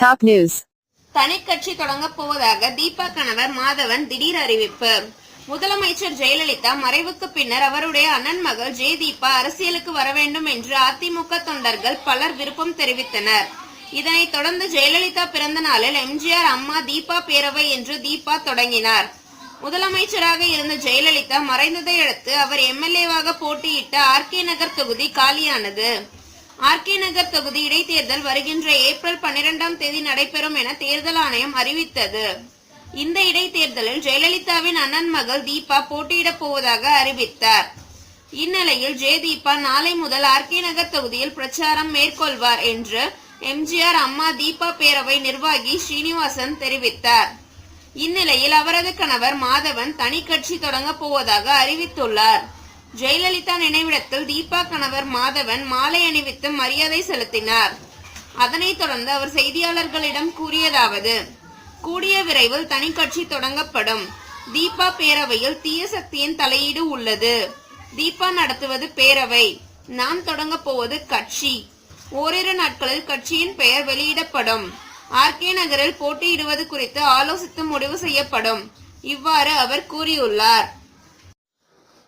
Top news. தனிக்கட்சி தொடங்கப் போவதாக தீபா கணவர் மாதவன் திடீர் அறிவிப்பு. முதலமைச்சர் ஜெயலலிதா மறைவுக்கு பின்னர் அவருடைய அண்ணன் மகள் ஜெய தீபா அரசியலுக்கு வர வேண்டும் என்று அதிமுக தொண்டர்கள் பலர் விருப்பம் தெரிவித்தனர். இதனைத் தொடர்ந்து ஜெயலலிதா பிறந்த நாளில் எம்ஜிஆர் அம்மா தீபா பேரவை என்று தீபா தொடங்கினார். முதலமைச்சராக இருந்த ஜெயலலிதா மறைந்ததை அடுத்து அவர் எம்எல்ஏவாக போட்டியிட்ட ஆர்கே நகர் தொகுதி காலியானது. ஆர்கே நகர் தொகுதி இடைத்தேர்தல் வருகின்ற ஏப்ரல் பன்னிரெண்டாம் தேதி நடைபெறும் என தேர்தல் ஆணையம் அறிவித்தது. இந்த இடைத்தேர்தலில் ஜெயலலிதாவின் அண்ணன் மகள் தீபா போட்டியிடப் போவதாக அறிவித்தார். இந்நிலையில் ஜெயதீபா நாளை முதல் ஆர்கே நகர் தொகுதியில் பிரச்சாரம் மேற்கொள்வார் என்று எம்ஜிஆர் அம்மா தீபா பேரவை நிர்வாகி ஸ்ரீனிவாசன் தெரிவித்தார். இந்நிலையில் அவரது கணவர் மாதவன் தனி கட்சி தொடங்கப் போவதாக அறிவித்துள்ளார். ஜெயலலிதா நினைவிடத்தில் தீபா கணவர் மாதவன் மாலை அணிவித்து மரியாதை செலுத்தினார். அதனைத் தொடர்ந்து அவர் செய்தியாளர்களிடம் கூறியதாவது கூடிய விரைவில் தனி கட்சி தொடங்கப்படும். தீபா பேரவையில் தீய சக்தியின் தலையீடு உள்ளது. தீபா நடத்துவது பேரவை. நான் தொடங்க போவது கட்சி. ஓரிரு நாட்களில் கட்சியின் பெயர் வெளியிடப்படும். ஆர்கே நகரில் போட்டியிடுவது குறித்து ஆலோசித்து முடிவு செய்யப்படும். இவ்வாறு அவர் கூறியுள்ளார்.